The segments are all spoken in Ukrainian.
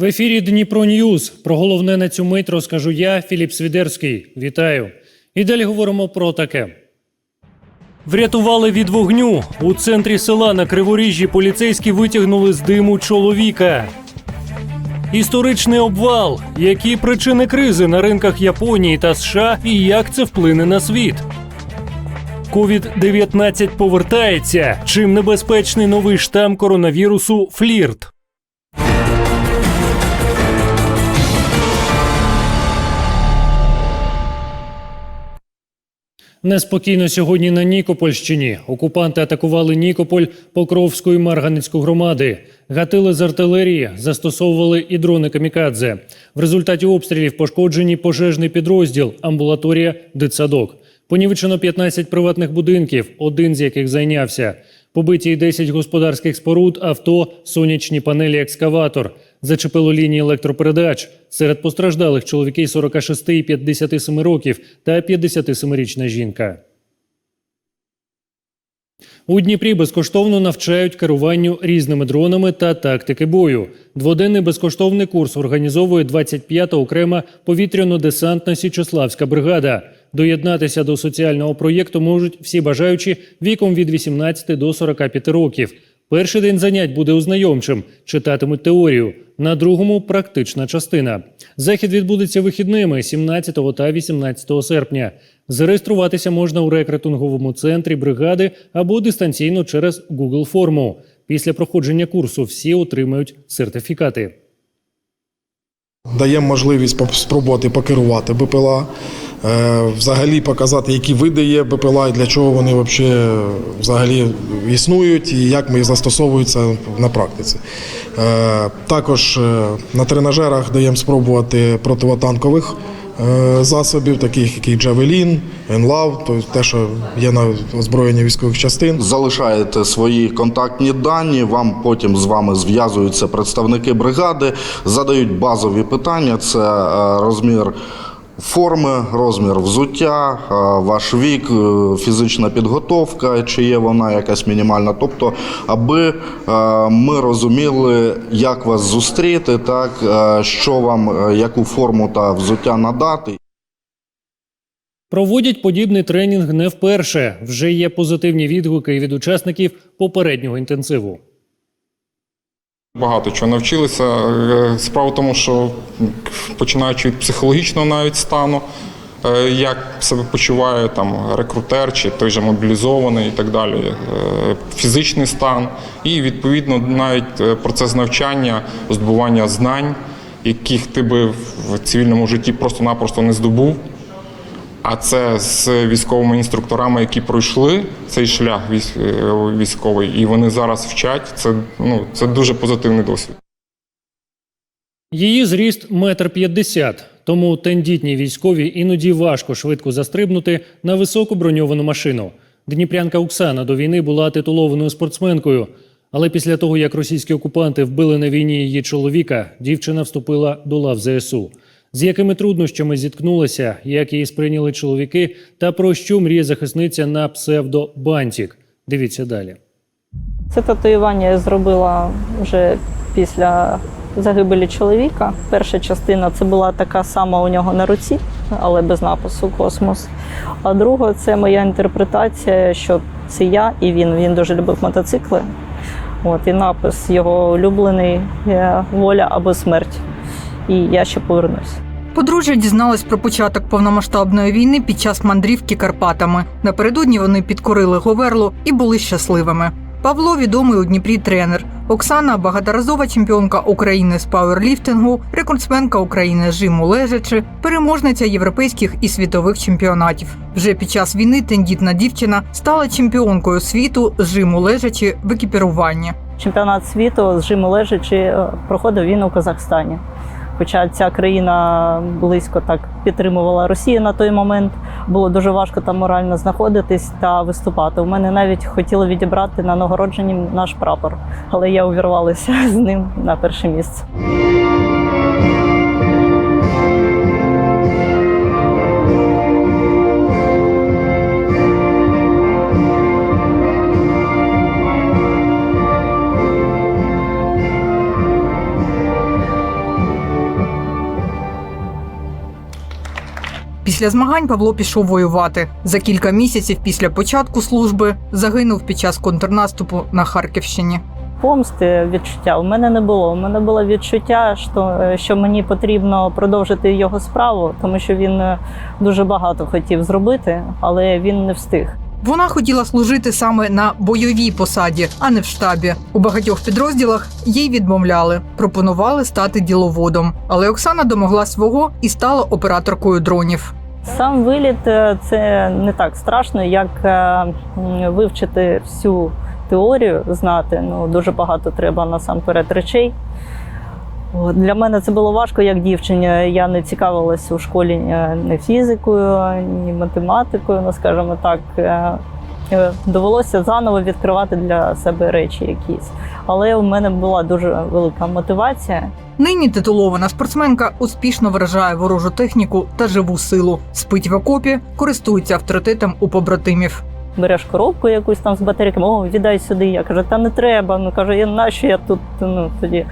В ефірі Дніпро Ньюз. Про головне на цю мить розкажу я, Філіп Свідерський. Вітаю. І далі говоримо про таке. Врятували від вогню. У центрі села на Криворіжжі поліцейські витягнули з диму чоловіка. Історичний обвал. Які причини кризи на ринках Японії та США і як це вплине на світ? Ковід-19 повертається. Чим небезпечний новий штам коронавірусу флірт? Неспокійно сьогодні на Нікопольщині. Окупанти атакували Нікополь, Покровську і Марганецьку громади. Гатили з артилерії, застосовували і дрони камікадзе. В результаті обстрілів пошкоджені пожежний підрозділ, амбулаторія, дитсадок. Понівечено 15 приватних будинків, один з яких зайнявся. Побиті й 10 господарських споруд, авто, сонячні панелі, екскаватор. Зачепило лінії електропередач. Серед постраждалих чоловіки 46 і 57 років та 57-річна жінка. У Дніпрі безкоштовно навчають керуванню різними дронами та тактики бою. Дводенний безкоштовний курс організовує 25-та окрема повітряно-десантна Січеславська бригада. Доєднатися до соціального проєкту можуть всі бажаючі віком від 18 до 45 років. Перший день занять буде ознайомчим, читатимуть теорію. На другому практична частина. Захід відбудеться вихідними 17 та 18 серпня. Зареєструватися можна у рекретинговому центрі бригади або дистанційно через Google форму. Після проходження курсу всі отримають сертифікати. Даємо можливість спробувати покерувати БПЛА, взагалі показати, які види є БПЛА і для чого вони вообще взагалі існують і як ми застосовуються на практиці. Е, Також е, на тренажерах даємо спробувати противотанкових е, засобів, таких як Джавелін, Енлав, тобто те, що є на озброєнні військових частин. залишаєте свої контактні дані. Вам потім з вами зв'язуються представники бригади, задають базові питання: це е, розмір. Форми, розмір взуття, е, ваш вік, е, фізична підготовка, чи є вона якась мінімальна. Тобто, аби е, ми розуміли, як вас зустріти, так що вам, яку форму та взуття надати. Проводять подібний тренінг не вперше. Вже є позитивні відгуки від учасників попереднього інтенсиву. Багато чого навчилися. Е, Справа в тому, що починаючи від психологічного навіть стану, е, як себе почуває там рекрутер чи той же мобілізований і так далі, е, фізичний стан, і відповідно навіть процес навчання, здобування знань, яких ти би в цивільному житті просто-напросто не здобув. А це з військовими інструкторами, які пройшли цей шлях е, військовий, і вони зараз вчать. Це ну це дуже позитивний досвід. Її зріст метр п'ятдесят, тому тендітній військові іноді важко швидко застрибнути на високу броньовану машину. Дніпрянка Оксана до війни була титулованою спортсменкою. Але після того, як російські окупанти вбили на війні її чоловіка, дівчина вступила до лав ЗСУ. З якими труднощами зіткнулася, як її сприйняли чоловіки, та про що мріє захисниця на псевдо Бантік. Дивіться далі. Це татуювання я зробила вже після загибелі чоловіка. Перша частина це була така сама у нього на руці, але без напису космос. А друга це моя інтерпретація, що це я і він. Він дуже любив мотоцикли. От, і напис його улюблений е, воля або смерть. І я ще повернусь. Подружжя дізналось про початок повномасштабної війни під час мандрівки Карпатами. Напередодні вони підкорили Говерлу і були щасливими. Павло відомий у Дніпрі тренер. Оксана багаторазова чемпіонка України з пауерліфтингу, рекордсменка України з жиму лежачи, переможниця європейських і світових чемпіонатів. Вже під час війни тендітна дівчина стала чемпіонкою світу з жиму лежачи в екіпіруванні. Чемпіонат світу з жиму лежачи е, проходив він у Казахстані. Хоча ця країна близько так підтримувала Росію на той момент, було дуже важко там морально знаходитись та виступати. У мене навіть хотіли відібрати на нагородженні наш прапор, але я увірвалася з ним на перше місце. Після змагань Павло пішов воювати. За кілька місяців після початку служби загинув під час контрнаступу на Харківщині. Помсти відчуття у мене не було. У мене було відчуття, що, що мені потрібно продовжити його справу, тому що він е, дуже багато хотів зробити, але він не встиг. Вона хотіла служити саме на бойовій посаді, а не в штабі. У багатьох підрозділах їй відмовляли, пропонували стати діловодом. Але Оксана домогла свого і стала операторкою дронів. Сам виліт е, це не так страшно, як е, вивчити всю теорію, знати. Ну дуже багато треба насамперед речей. Для мене це було важко як дівчині. Я не цікавилася у школі е, ні фізикою, ні математикою, ну скажімо так. Е, Довелося заново відкривати для себе речі якісь. Але у мене була дуже велика мотивація. Нині титулована спортсменка успішно вражає ворожу техніку та живу силу. Спить в окопі, користується авторитетом у побратимів. Береш коробку якусь там з батарейками, о, віддай сюди. Я кажу, та не треба. Ну кажу, я нащо я тут ну, тоді.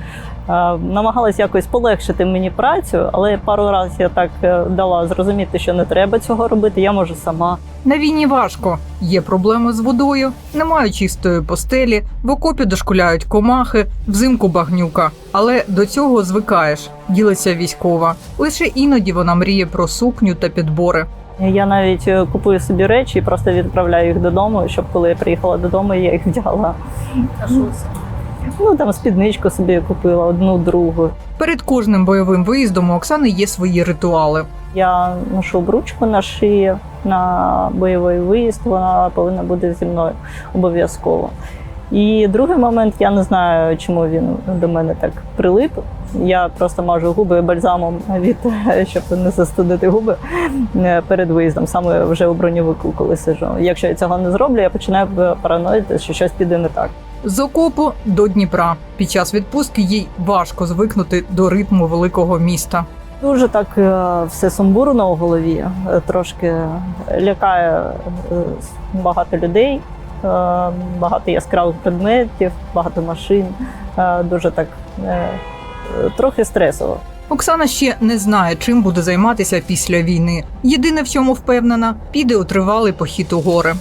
Намагалась якось полегшити мені працю, але пару разів я так е, дала зрозуміти, що не треба цього робити, я можу сама. На війні важко. Є проблеми з водою, немає чистої постелі, в окопі дошкуляють комахи, взимку багнюка. Але до цього звикаєш, ділиться військова. Лише іноді вона мріє про сукню та підбори. Я навіть е, купую собі речі і просто відправляю їх додому, щоб коли я приїхала додому, я їх вдягла. А що це? Ну там спідничку собі купила одну другу. Перед кожним бойовим виїздом у Оксани є свої ритуали. Я ношу бручку на шиї на бойовий виїзд, вона повинна бути зі мною обов'язково. І другий момент, я не знаю, чому він до мене так прилип. Я просто мажу губи бальзамом від щоб не застудити губи е, перед виїздом, саме вже у броньовику, коли сижу. Якщо я цього не зроблю, я починаю параноїти, що щось піде не так. З окопу до Дніпра. Під час відпустки їй важко звикнути до ритму великого міста. Дуже так е, все сумбурно у голові, е, трошки лякає багато людей, багато яскравих предметів, багато машин. Дуже так трохи стресово. Оксана ще не знає, чим буде займатися після війни. Єдине в цьому впевнена, піде у тривалий похід у гори.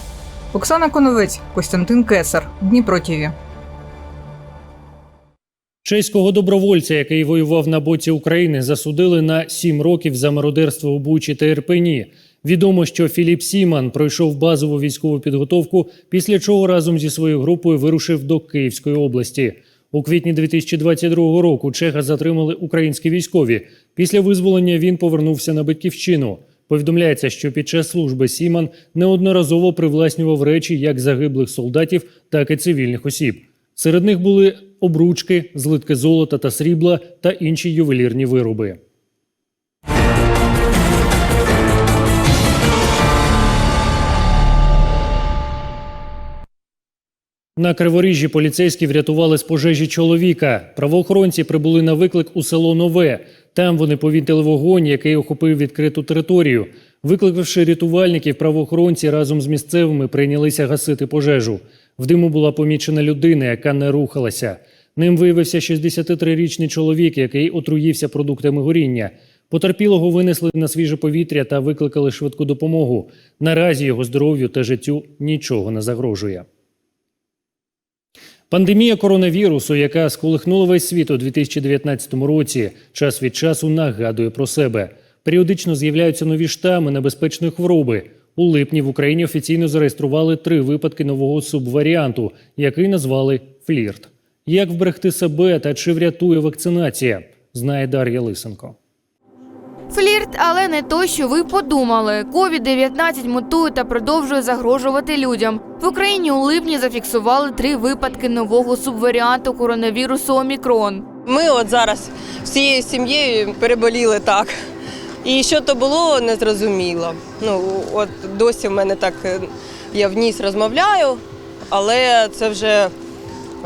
Оксана Коновець, Костянтин Кесар, Дніпро ТІВІ. Чеського добровольця, який воював на боці України, засудили на сім років за мародерство у Бучі та Ірпені. Відомо, що Філіп Сіман пройшов базову військову підготовку, після чого разом зі своєю групою вирушив до Київської області. У квітні 2022 року Чеха затримали українські військові. Після визволення він повернувся на батьківщину. Повідомляється, що під час служби Сіман неодноразово привласнював речі як загиблих солдатів, так і цивільних осіб. Серед них були обручки, злитки золота та срібла та інші ювелірні вироби. На Криворіжжі поліцейські врятували з пожежі чоловіка. Правоохоронці прибули на виклик у село Нове. Там вони повітили вогонь, який охопив відкриту територію. Викликавши рятувальників, правоохоронці разом з місцевими прийнялися гасити пожежу. В диму була помічена людина, яка не рухалася. Ним виявився 63-річний чоловік, який отруївся продуктами горіння. Потерпілого винесли на свіже повітря та викликали швидку допомогу. Наразі його здоров'ю та життю нічого не загрожує. Пандемія коронавірусу, яка сколихнула весь світ у 2019 році, час від часу нагадує про себе. Періодично з'являються нові штами небезпечної хвороби. У липні в Україні офіційно зареєстрували три випадки нового субваріанту, який назвали флірт. Як вберегти себе та чи врятує вакцинація, знає Дар'я Лисенко. Флірт, але не то, що ви подумали. COVID-19 мутує та продовжує загрожувати людям. В Україні у липні зафіксували три випадки нового субваріанту коронавірусу Омікрон. Ми от зараз всією сім'єю переболіли так. І що то було, не зрозуміло. Ну, от досі в мене так, е, я в ніс розмовляю, але це вже,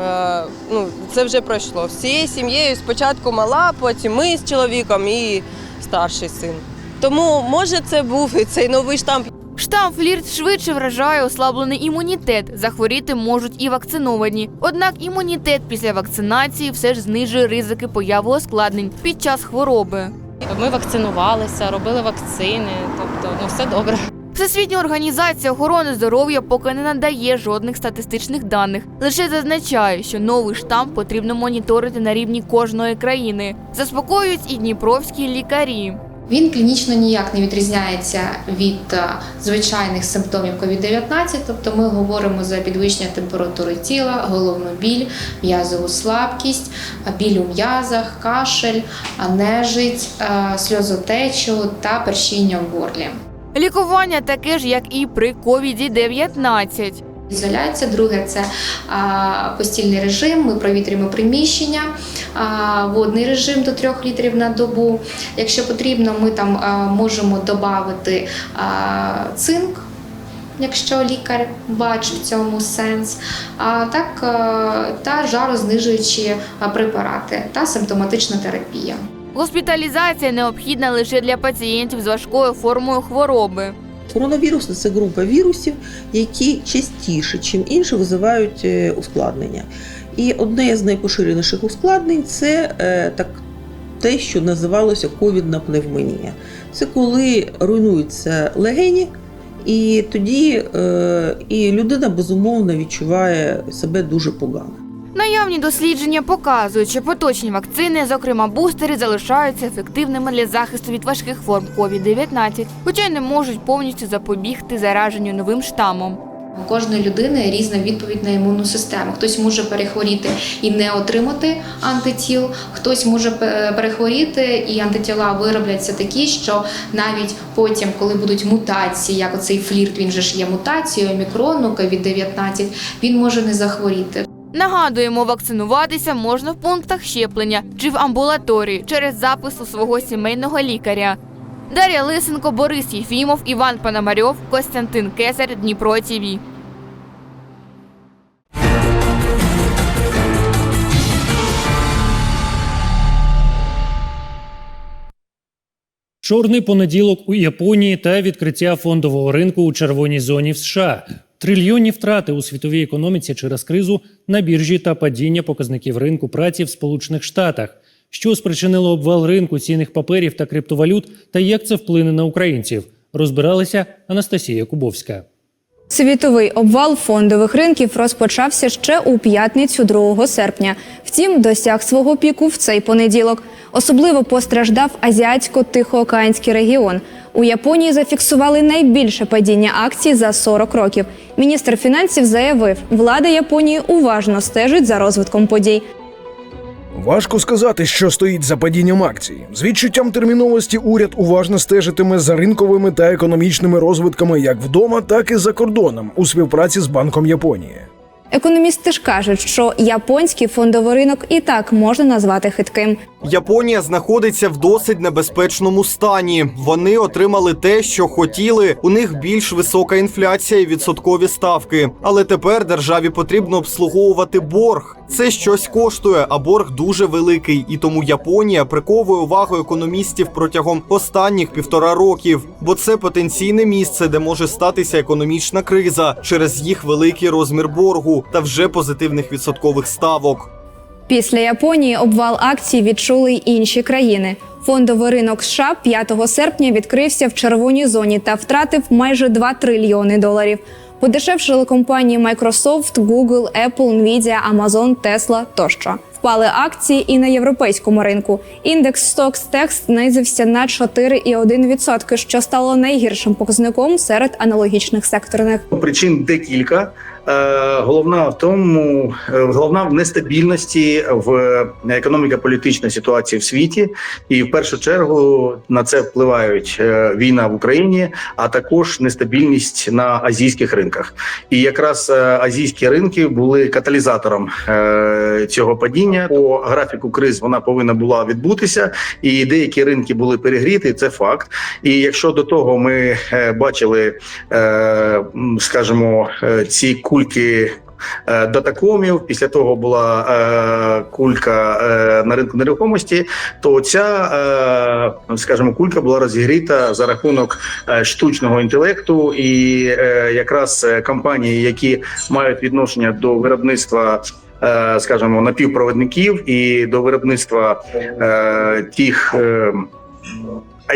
е, ну, це вже пройшло. Всією сім'єю спочатку мала, потім ми з чоловіком і старший син. Тому може це був і цей новий штамп. Штам флірт швидше вражає ослаблений імунітет. Захворіти можуть і вакциновані. Однак імунітет після вакцинації все ж знижує ризики появи ускладнень під час хвороби. Ми вакцинувалися, робили вакцини, тобто ну все добре. Всесвітня організація охорони здоров'я поки не надає жодних статистичних даних. Лише зазначає, що новий штам потрібно моніторити на рівні кожної країни. Заспокоюють і дніпровські лікарі. Він клінічно ніяк не відрізняється від е, звичайних симптомів COVID-19, тобто ми говоримо за підвищення температури тіла, головну біль, м'язову слабкість, біль у м'язах, кашель, е, нежить, е, сльозотечу та першіння в горлі. Лікування таке ж, як і при COVID-19. Ізоляція, друге це а, постільний режим. Ми провітрюємо приміщення, а, водний режим до 3 літрів на добу. Якщо потрібно, ми там а, можемо додати цинк. Якщо лікар бачить в цьому сенс, а так та жарознижуючі препарати та симптоматична терапія. Госпіталізація необхідна лише для пацієнтів з важкою формою хвороби. Коронавірус це група вірусів, які частіше, чим інші, визивають е, ускладнення. І одне з найпоширеніших ускладнень це е, так, те, що називалося ковідна пневмонія. Це коли руйнуються легені, і тоді е, і людина безумовно відчуває себе дуже погано. Наявні дослідження показують, що поточні вакцини, зокрема бустери, залишаються ефективними для захисту від важких форм COVID-19, хоча й не можуть повністю запобігти зараженню новим штамом. У кожної людини різна відповідь на імунну систему. Хтось може перехворіти і не отримати антитіл, хтось може перехворіти і антитіла виробляться такі, що навіть потім, коли будуть мутації, як оцей флірт, він же ж є мутацією омікрону, COVID-19, він може не захворіти. Нагадуємо, вакцинуватися можна в пунктах щеплення чи в амбулаторії через запис у свого сімейного лікаря. Дар'я Лисенко, Борис Єфімов, Іван Пономарьов, Костянтин Кесар, Дніпро ТІВІ. Чорний понеділок у Японії та відкриття фондового ринку у червоній зоні в США. Трильйонні втрати у світовій економіці через кризу на біржі та падіння показників ринку праці в Сполучених Штатах. Що спричинило обвал ринку цінних паперів та криптовалют, та як це вплине на українців, розбиралася Анастасія Кубовська. Світовий обвал фондових ринків розпочався ще у п'ятницю 2 серпня. Втім, досяг свого піку в цей понеділок. Особливо постраждав азіатсько-тихоокеанський регіон. У Японії зафіксували найбільше падіння акцій за 40 років. Міністр фінансів заявив, влада Японії уважно стежить за розвитком подій. Важко сказати, що стоїть за падінням акцій. З відчуттям терміновості уряд уважно стежитиме за ринковими та економічними розвитками як вдома, так і за кордоном у співпраці з Банком Японії. Економісти ж кажуть, що японський фондовий ринок і так можна назвати хитким. Японія знаходиться в досить небезпечному стані. Вони отримали те, що хотіли. У них більш висока інфляція і відсоткові ставки. Але тепер державі потрібно обслуговувати борг. Це щось коштує, а борг дуже великий. І тому Японія приковує увагу економістів протягом останніх півтора років, бо це потенційне місце, де може статися економічна криза через їх великий розмір боргу та вже позитивних відсоткових ставок. Після Японії обвал акцій відчули й інші країни. Фондовий ринок США 5 серпня відкрився в червоній зоні та втратив майже 2 трильйони доларів. Подешевшили компанії Microsoft, Google, Apple, Nvidia, Amazon, Tesla тощо. Впали акції і на європейському ринку. Індекс Stoxx Tech знизився на 4,1%, що стало найгіршим показником серед аналогічних секторних. Причин декілька. Е, Головна в тому, е, головна в нестабільності в економіко-політичній ситуації в світі, і в першу чергу на це впливають е, війна в Україні, а також нестабільність на азійських ринках. І якраз е, азійські ринки були каталізатором е, цього падіння. По графіку криз вона повинна була відбутися, і деякі ринки були перегріті. Це факт. І якщо до того ми е, бачили, е, скажімо, е, ці кульки. е, Датакомів, після того була е, кулька е, на ринку нерухомості. То ця, е, скажімо, кулька була розігріта за рахунок е, штучного інтелекту, і е, якраз е, компанії, які мають відношення до виробництва. е, Скажімо, напівпроводників і до виробництва е, тих е,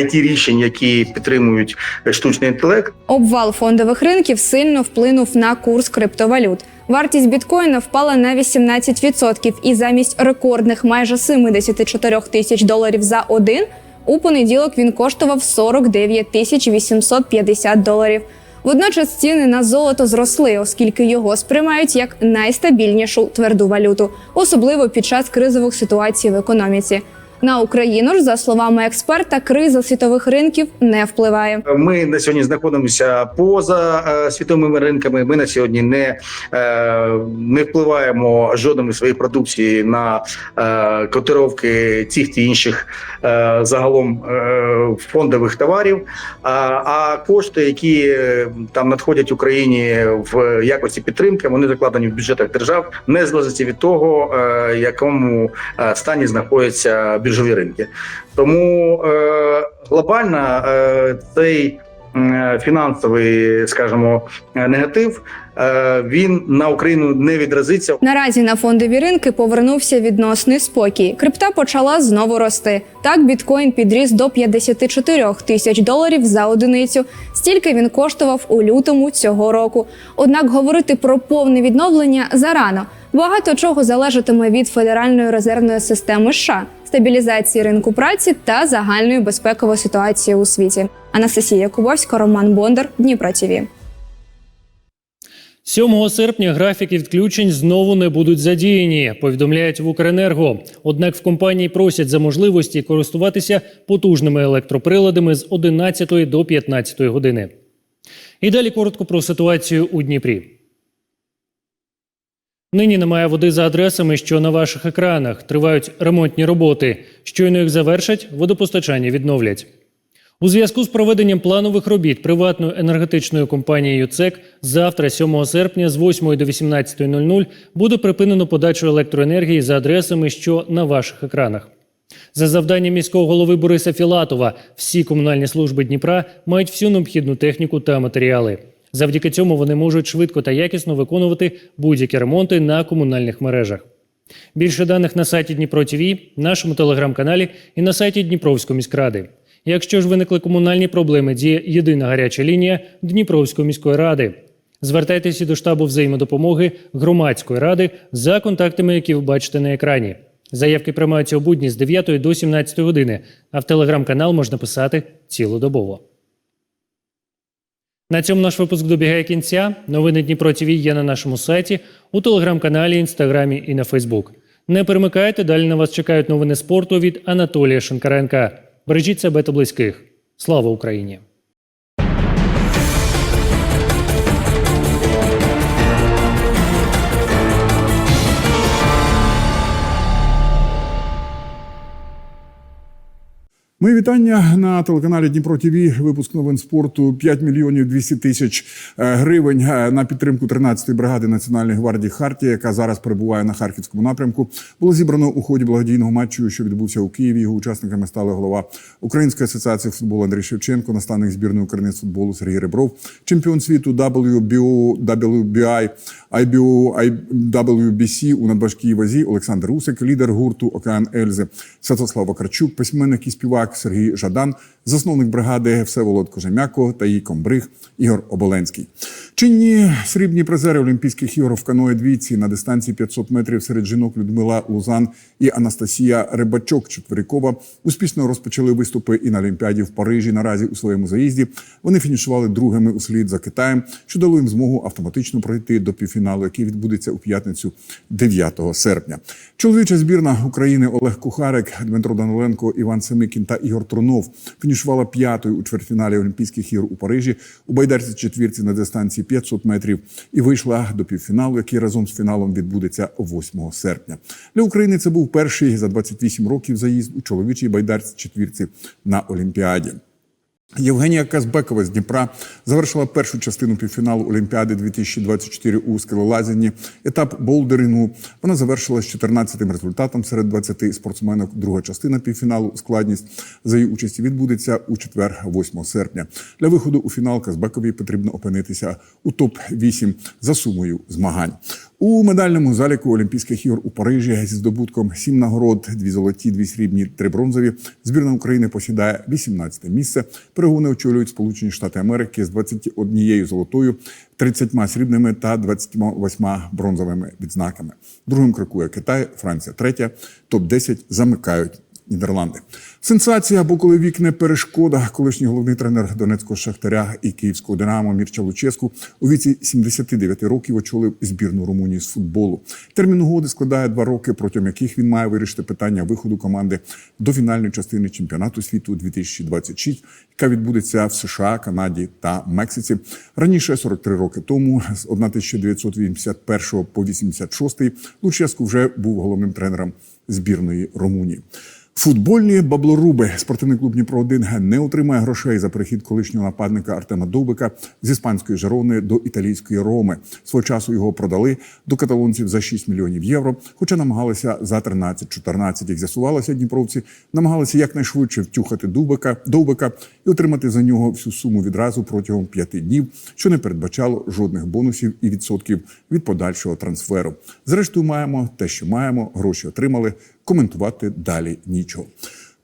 it рішень, які підтримують штучний інтелект. Обвал фондових ринків сильно вплинув на курс криптовалют. Вартість біткоїна впала на 18% і замість рекордних майже 74 тисяч доларів за один у понеділок він коштував 49 тисяч 850 доларів. Водночас ціни на золото зросли, оскільки його сприймають як найстабільнішу тверду валюту, особливо під час кризових ситуацій в економіці. На Україну ж, за словами експерта, криза світових ринків не впливає. Ми на сьогодні знаходимося поза е, світовими ринками. Ми на сьогодні не, е, не впливаємо жодними своєї продукції на е, котировки цих та інших загалом фондових товарів. А, кошти, які там надходять Україні в якості підтримки, вони закладені в бюджетах держав, не залежить від того, е, якому стані знаходяться біржові ринки. Тому е, глобально е, цей фінансовий, скажімо, негатив е, він на Україну не відразиться. Наразі на фондові ринки повернувся відносний спокій. Крипта почала знову рости. Так, біткоін підріс до 54 тисяч доларів за одиницю. Стільки він коштував у лютому цього року. Однак говорити про повне відновлення зарано. Багато чого залежатиме від федеральної резервної системи США, стабілізації ринку праці та загальної безпекової ситуації у світі. Анастасія Кубовська, Роман Бондар, Дніпро ТІВІ. 7 серпня графіки відключень знову не будуть задіяні, повідомляють в Укренерго. Однак в компанії просять за можливості користуватися потужними електроприладами з 11 до 15 години. І далі коротко про ситуацію у Дніпрі. Нині немає води за адресами, що на ваших екранах. Тривають ремонтні роботи. Щойно їх завершать, водопостачання відновлять. У зв'язку з проведенням планових робіт приватною енергетичною компанією ЦЕК завтра, 7 серпня, з 8 до 18.00 буде припинено подачу електроенергії за адресами, що на ваших екранах. За завданням міського голови Бориса Філатова, всі комунальні служби Дніпра мають всю необхідну техніку та матеріали. Завдяки цьому вони можуть швидко та якісно виконувати будь-які ремонти на комунальних мережах. Більше даних на сайті Дніпро ТВ, нашому телеграм-каналі і на сайті Дніпровської міськради. Якщо ж виникли комунальні проблеми, діє єдина гаряча лінія Дніпровської міської ради. Звертайтеся до штабу взаємодопомоги громадської ради за контактами, які ви бачите на екрані. Заявки приймаються у будні з 9 до 17 години, а в телеграм-канал можна писати цілодобово. На цьому наш випуск добігає кінця. Новини Дніпро ТВ є на нашому сайті, у телеграм-каналі, інстаграмі і на Фейсбук. Не перемикайте, далі на вас чекають новини спорту від Анатолія Шинкаренка. Бережіть себе та близьких. Слава Україні! Мої вітання на телеканалі Дніпро ТВ. Випуск новин спорту 5 мільйонів 200 тисяч е, гривень е, на підтримку 13-ї бригади Національної гвардії Хартія, яка зараз перебуває на харківському напрямку. Було зібрано у ході благодійного матчу, що відбувся у Києві. Його учасниками стали голова Української асоціації футболу Андрій Шевченко, наставник збірної України з футболу Сергій Ребров, чемпіон світу WBO, WBI, IBO, IWBC у надважкій вазі Олександр Усик, лідер гурту Океан Ельзи, Святослав Вакарчук, письменник і співак Сергій Жадан, засновник бригади Всеволод Кожем'яко та її комбриг Ігор Оболенський. Чинні срібні призери Олімпійських ігор в каное двійці на дистанції 500 метрів серед жінок Людмила Лузан і Анастасія Рибачок Четверикова успішно розпочали виступи і на Олімпіаді в Парижі. Наразі у своєму заїзді вони фінішували другими у слід за Китаєм, що дало їм змогу автоматично пройти до півфіналу, який відбудеться у п'ятницю 9 серпня. Чоловіча збірна України Олег Кухарик, Дмитро Даниленко, Іван Семикін та Ігор Трунов фінішувала п'ятою у чвертьфіналі Олімпійських ігор у Парижі у байдарці четвірці на дистанції 500 метрів і вийшла до півфіналу, який разом з фіналом відбудеться 8 серпня. Для України це був перший за 28 років заїзд у чоловічій байдарці четвірці на Олімпіаді. Євгенія Казбекова з Дніпра завершила першу частину півфіналу Олімпіади 2024 у скелелазінні. Етап болдерингу вона завершила з 14-тим результатом серед 20 спортсменок. Друга частина півфіналу складність за її участі відбудеться у четвер, 8 серпня. Для виходу у фінал Казбековій потрібно опинитися у топ 8 за сумою змагань. У медальному заліку Олімпійських ігор у Парижі зі здобутком сім нагород, дві золоті, дві срібні, три бронзові. Збірна України посідає 18 місце. Перегони очолюють Сполучені Штати Америки з 21 золотою, 30 срібними та 28 бронзовими відзнаками. Другим крокує Китай, Франція третя. Топ 10 замикають Нідерланди. Сенсація, бо коли вік не перешкода, колишній головний тренер Донецького Шахтаря і Київського Динамо Мірча Луческу у віці 79 років очолив збірну Румунії з футболу. Термін угоди складає два роки, протягом яких він має вирішити питання виходу команди до фінальної частини чемпіонату світу 2026, яка відбудеться в США, Канаді та Мексиці. Раніше, 43 роки тому, з 1981 по 86, Луческу вже був головним тренером збірної Румунії. Футбольні баблоруби спортивний клуб Дніпро 1 не отримає грошей за перехід колишнього нападника Артема Довбика з іспанської Жерони до італійської Роми. Свого часу його продали до каталонців за 6 мільйонів євро. Хоча намагалися за 13-14, як з'ясувалося, дніпровці намагалися якнайшвидше втюхати Довбика, Довбика і отримати за нього всю суму відразу протягом п'яти днів, що не передбачало жодних бонусів і відсотків від подальшого трансферу. Зрештою, маємо те, що маємо, гроші отримали. Коментувати далі нічого.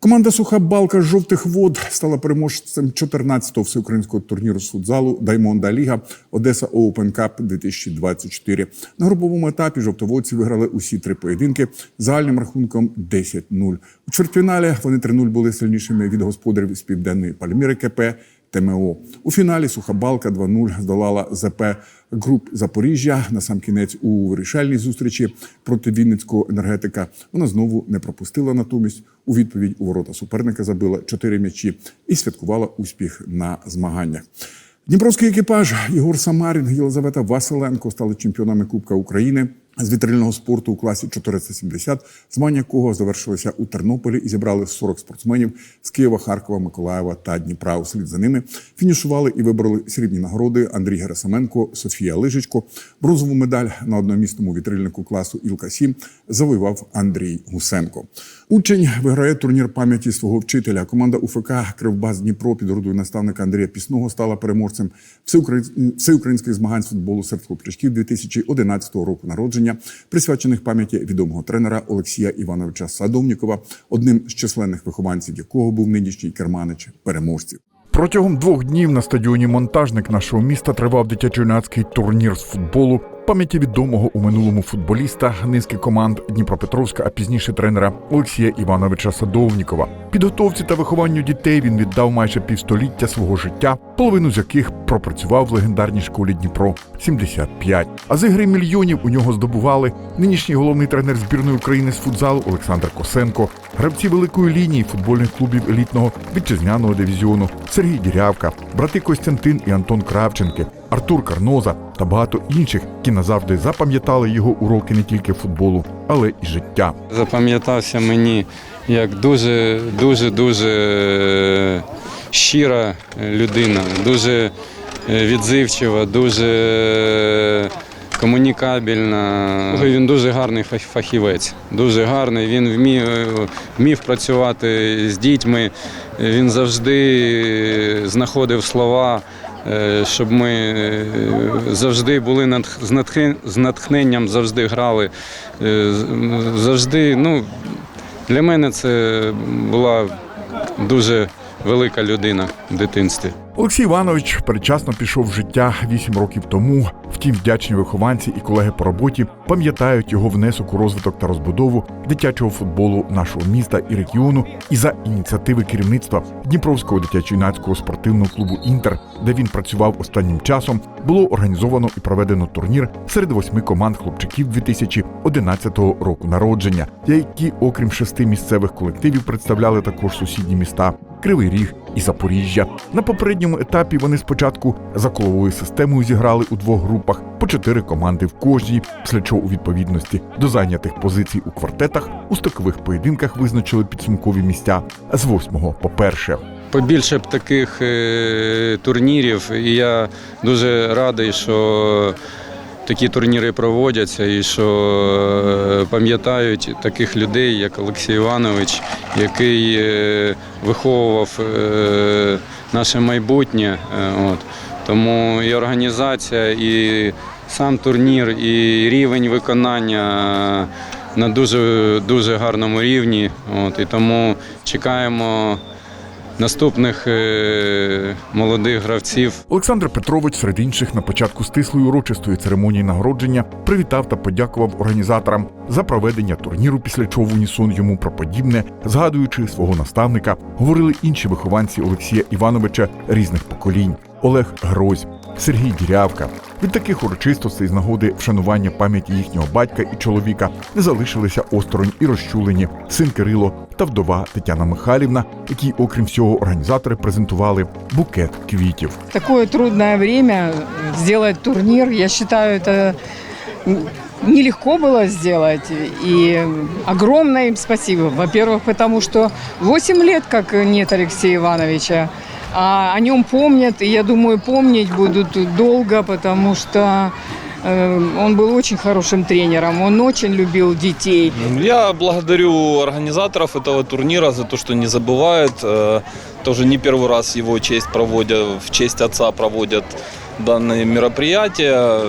Команда Суха Балка жовтих вод стала переможцем 14-го всеукраїнського турніру з футзалу Даймонда Ліга Одеса Open Cup 2024. На груповому етапі жовтоводці виграли усі три поєдинки загальним рахунком 10-0. У чвертьфіналі вони 3-0 були сильнішими від господарів з південної Пальміри КП. ТМО у фіналі Суха Балка 2-0 здолала ЗП груп Запоріжжя. На сам кінець у вирішальній зустрічі проти Вінницького енергетика. Вона знову не пропустила. Натомість у відповідь у ворота суперника забила чотири м'ячі і святкувала успіх на змаганнях. Дніпровський екіпаж Ігор Самарін, Єлизавета Василенко стали чемпіонами Кубка України з вітрильного спорту у класі 470, змагання якого завершилися у Тернополі і зібрали 40 спортсменів з Києва, Харкова, Миколаєва та Дніпра. Услід за ними фінішували і вибороли срібні нагороди Андрій Герасименко, Софія Лижичко. Бронзову медаль на одномісному вітрильнику класу Ілка 7 завоював Андрій Гусенко. Учень виграє турнір пам'яті свого вчителя. Команда УФК Кривбас Дніпро під родою наставника Андрія Пісного стала переможцем всеукраїнських змагань з футболу серед хлопчачків 2011 року народження, присвячених пам'яті відомого тренера Олексія Івановича Садовнікова, одним з численних вихованців якого був нинішній керманич переможців. Протягом двох днів на стадіоні Монтажник нашого міста тривав дитячо-юнацький турнір з футболу. Пам'яті відомого у минулому футболіста низки команд Дніпропетровська, а пізніше тренера Олексія Івановича Садовнікова. Підготовці та вихованню дітей він віддав майже півстоліття свого життя, половину з яких пропрацював в легендарній школі Дніпро 75. А з ігри мільйонів у нього здобували нинішній головний тренер збірної України з футзалу Олександр Косенко, гравці великої лінії футбольних клубів елітного вітчизняного дивізіону Сергій Дірявка, брати Костянтин і Антон Кравченки, Артур Карноза та багато інших, які назавжди запам'ятали його уроки не тільки футболу, але і життя. запам'ятався мені як дуже, дуже, дуже е, щира людина, дуже е, відзивчива, дуже е, комунікабельна. Він дуже гарний фахівець, дуже гарний. Він вмів, вмів працювати з дітьми. Він завжди знаходив слова. е, Щоб ми е, завжди були з натхненням, завжди грали, е, завжди. Ну, для мене це була дуже велика людина в дитинстві. Олексій Іванович передчасно пішов в життя вісім років тому. Втім, вдячні вихованці і колеги по роботі пам'ятають його внесок у розвиток та розбудову дитячого футболу нашого міста і регіону і за ініціативи керівництва Дніпровського дитячо-юнацького спортивного клубу Інтер, де він працював останнім часом, було організовано і проведено турнір серед восьми команд хлопчаків 2011 року народження, які, окрім шести місцевих колективів, представляли також сусідні міста Кривий Ріг і Запоріжжя. На попередньому етапі вони спочатку за коловою системою зіграли у двох групах по чотири команди в кожній, після чого у відповідності до зайнятих позицій у квартетах у стикових поєдинках визначили підсумкові місця з восьмого по перше. Побільше б таких е, турнірів, і я дуже радий, що такі турніри проводяться і що е, пам'ятають таких людей, як Олексій Іванович, який е, виховував наше майбутнє. От. Тому і організація, і сам турнір, і рівень виконання на дуже, дуже гарному рівні. От, і тому чекаємо наступних е, молодих гравців. Олександр Петрович, серед інших, на початку стислої урочистої церемонії нагородження привітав та подякував організаторам за проведення турніру, після чого в унісон йому про подібне, згадуючи свого наставника, говорили інші вихованці Олексія Івановича різних поколінь: Олег Грозь, Сергій Дірявка. Від таких урочистостей з нагоди вшанування пам'яті їхнього батька і чоловіка не залишилися осторонь і розчулені син Кирило та вдова Тетяна Михайлівна, які, окрім всього, організатори презентували букет квітів. такое трудное время сделать турнир, я считаю, это нелегко было сделать. И огромное им спасибо. Во-первых, потому что 8 лет, как нет Алексея Ивановича, А о нем помнят, и я думаю, помнить будут долго, потому что э, он был очень хорошим тренером, он очень любил детей. Я благодарю организаторов этого турнира за то, что не забывают. Э, Тоже не первый раз его честь проводят, в честь отца проводят данные мероприятия.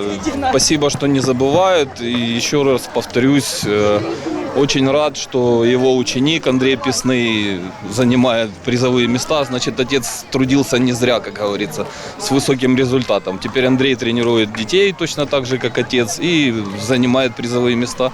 Спасибо, что не забывают. И еще раз повторюсь, э, очень рад, что его ученик Андрей Песный занимает призовые места. Значит, отец трудился не зря, как говорится, с высоким результатом. Теперь Андрей тренирует детей точно так же, как отец, и занимает призовые места.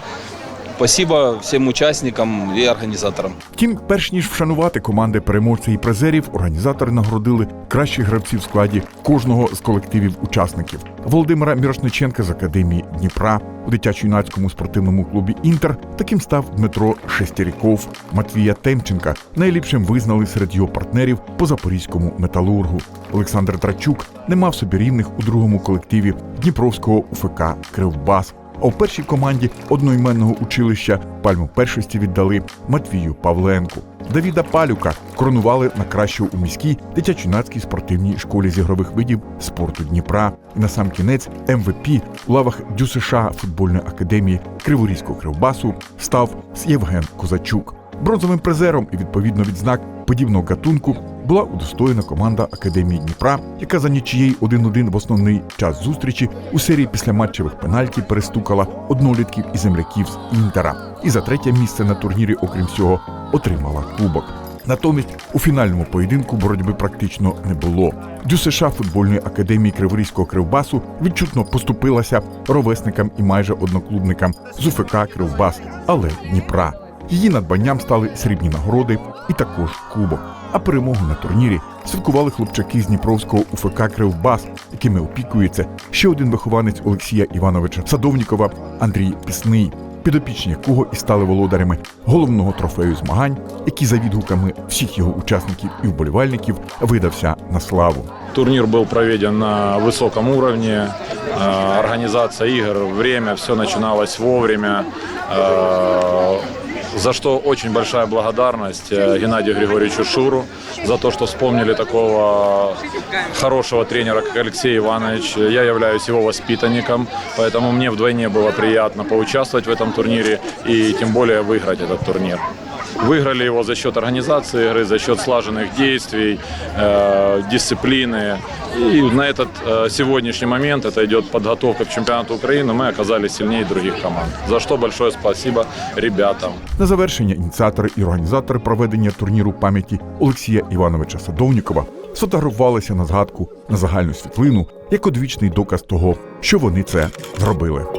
Спасибо всем участникам и организаторам. Втім, перш ніж вшанувати команди переможців і призерів, організатори нагородили кращих гравців в складі кожного з колективів учасників. Володимира Мірошниченка з академії Дніпра у дитячо-юнацькому спортивному клубі Інтер. Таким став Дмитро Шестіріков, Матвія Темченка. Найліпшим визнали серед його партнерів по запорізькому металургу. Олександр Трачук не мав собі рівних у другому колективі Дніпровського УФК Кривбас. А у першій команді одноіменного училища пальму першості віддали Матвію Павленку. Давіда Палюка коронували на кращого у міській дитячо-юнацькій спортивній школі з ігрових видів спорту Дніпра. І на сам кінець МВП у лавах ДЮСШ футбольної академії Криворізького кривбасу став Євген Козачук. Бронзовим призером і відповідно відзнак подібного гатунку була удостоєна команда Академії Дніпра, яка за нічиєю 1-1 в основний час зустрічі у серії післяматчевих пенальті перестукала однолітків і земляків з Інтера. І за третє місце на турнірі, окрім всього, отримала кубок. Натомість у фінальному поєдинку боротьби практично не було. ДЮСШ футбольної академії Криворізького кривбасу відчутно поступилася ровесникам і майже одноклубникам з УФК Кривбас, але Дніпра. Її надбанням стали срібні нагороди і також кубок. А перемогу на турнірі святкували хлопчаки з Дніпровського УФК Кривбас, якими опікується ще один вихованець Олексія Івановича Садовнікова Андрій Пісний, підопічні якого і стали володарями головного трофею змагань, який за відгуками всіх його учасників і вболівальників видався на славу. Турнир был проведен на высоком уровне. Э, Организация игр, время, все начиналось вовремя. Э, За что очень большая благодарность э, Геннадию Григорьевичу Шуру за то, что вспомнили такого хорошего тренера, как Алексей Иванович. Я являюсь его воспитанником, поэтому мне вдвойне было приятно поучаствовать в этом турнире и тем более выиграть этот турнир. Выиграли его за счет организации игры, за счет слаженных действий, э, дисциплины. И на этот э, сегодняшний момент, это идет подготовка к чемпионату Украины, мы оказались сильнее других команд. За что большое спасибо ребятам. На завершення ініціатори і організатори проведення турніру пам'яті Олексія Івановича Садовнікова сфотографувалися на згадку на загальну світлину як одвічний доказ того, що вони це зробили.